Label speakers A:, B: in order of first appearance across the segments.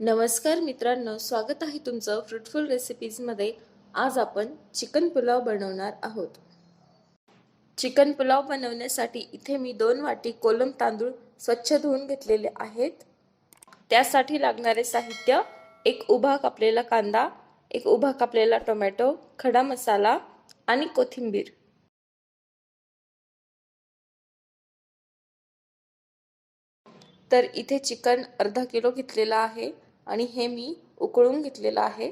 A: नमस्कार मित्रांनो स्वागत आहे तुमचं फ्रुटफुल रेसिपीजमध्ये आज आपण चिकन पुलाव बनवणार आहोत. चिकन पुलाव बनवण्यासाठी इथे मी दोन वाटी कोलम तांदूळ स्वच्छ धुवून घेतलेले आहेत. त्यासाठी लागणारे साहित्य एक उभा कापलेला कांदा एक उभा कापलेला टोमॅटो खडा मसाला आणि कोथिंबीर. तर इथे चिकन अर्धा किलो घेतलेला आहे आणि हे मी उकळून घेतलेलं आहे.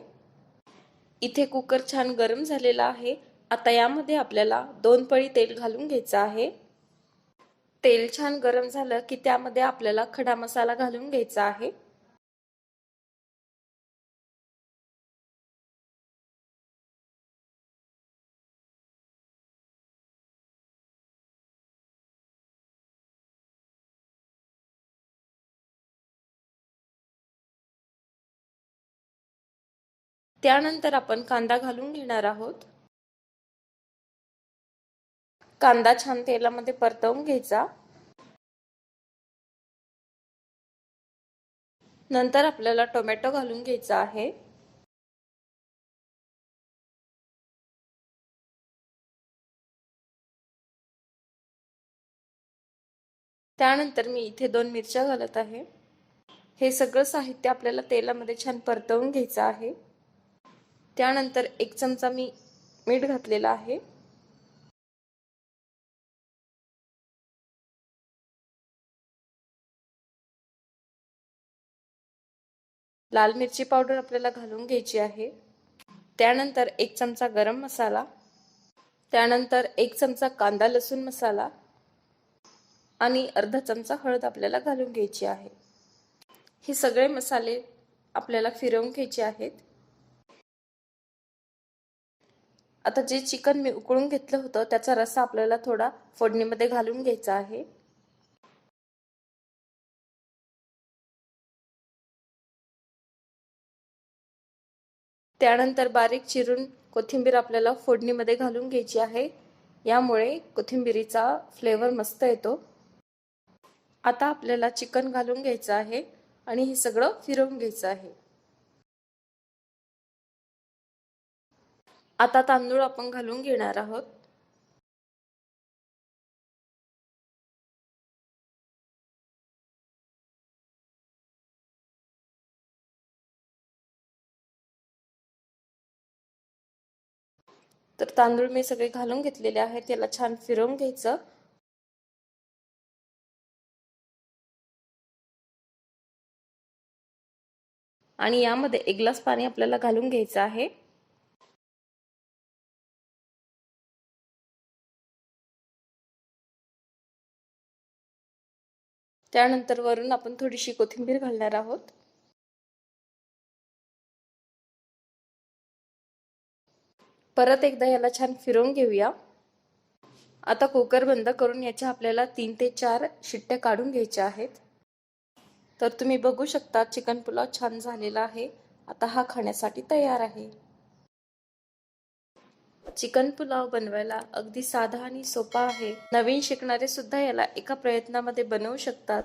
A: इथे कुकर छान गरम झालेला आहे. आता यामध्ये आपल्याला दोन पळी तेल घालून घ्यायचं आहे. तेल छान गरम झालं की त्यामध्ये आपल्याला खडा मसाला घालून घ्यायचा आहे. त्यानंतर आपण कांदा घालून घेणार आहोत. कांदा छान तेलामध्ये परतवून घ्यायचा. नंतर आपल्याला टोमॅटो घालून घ्यायचा आहे. त्यानंतर मी इथे दोन मिरच्या घालत आहे. हे सगळं साहित्य आपल्याला तेलामध्ये छान परतवून घ्यायचं आहे. त्यानंतर एक चमचा मी मीठ घातलेला आहे. लाल मिरची पावडर आपल्याला घालून घ्यायची आहे. त्यानंतर एक चमचा गरम मसाला. त्यानंतर एक चमचा कांदा लसूण मसाला. आणि अर्धा चमचा हळद आपल्याला घालून घ्यायची आहे. हे सगळे मसाले आपल्याला फिरवून घ्यायचे आहेत. आता जे चिकन मी उकळून घेतलं होतं त्याचा रस्सा आपल्याला थोडा फोडणीमध्ये घालून घ्यायचा आहे. त्यानंतर बारीक चिरून कोथिंबीर आपल्याला फोडणीमध्ये घालून घ्यायची आहे. यामुळे कोथिंबीरीचा फ्लेवर मस्त येतो. आता आपल्याला चिकन घालून घ्यायचं आहे आणि हे सगळं फिरवून घ्यायचं आहे. आता तांदूळ आपण घालून घेणार आहोत. तर तांदूळ मी सगळे घालून घेतलेले आहेत. त्याला छान फिरवून घ्यायचं. आणि यामध्ये एक ग्लास पाणी आपल्याला घालून घ्यायचं आहे. त्यानंतर वरून आपण थोडीशी कोथिंबीर घालणार आहोत. परत एकदा याला छान फिरवून घेऊया. आता कुकर बंद करून याच्या आपल्याला तीन ते चार शिट्ट्या काढून घ्यायच्या आहेत. तर तुम्ही बघू शकता चिकन पुलाव छान झालेला आहे. आता हा खाण्यासाठी तयार आहे. चिकन पुलाव बनवायला अगदी साधा आणि सोपा आहे. नवीन शिकणारे सुद्धा याला एका प्रयत्नामध्ये बनवू शकतात.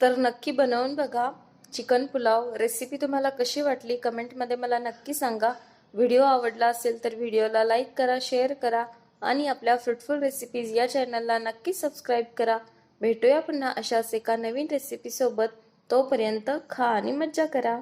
A: तर नक्की बनवून बघा चिकन पुलाव. रेसिपी तुम्हाला कशी वाटली कमेंटमध्ये मला नक्की सांगा. व्हिडिओ आवडला असेल तर व्हिडिओला लाईक करा शेअर करा आणि आपल्या फ्रुटफुल रेसिपीज या चॅनलला नक्की सबस्क्राईब करा. भेटूया पुन्हा अशाच एका नवीन रेसिपीसोबत. तोपर्यंत खा आणि मज्जा करा.